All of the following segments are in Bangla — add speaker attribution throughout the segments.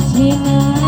Speaker 1: Tina.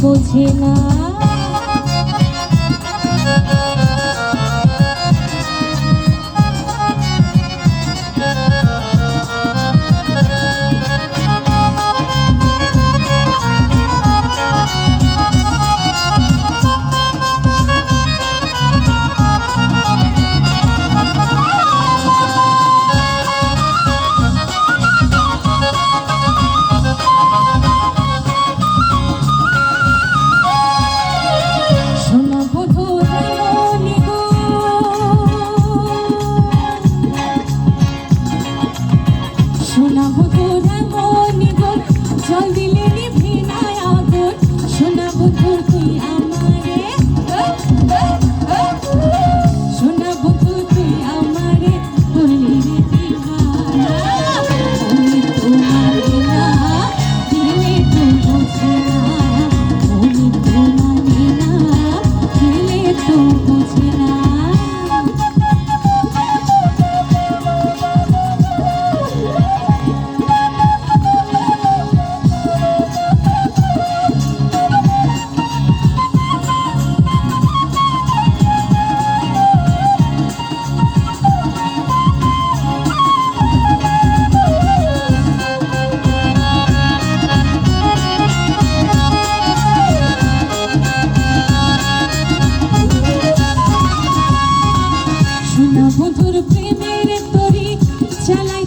Speaker 1: বোঝে না। সোনা বধুর মনি জল দিলে নিভে Yeah.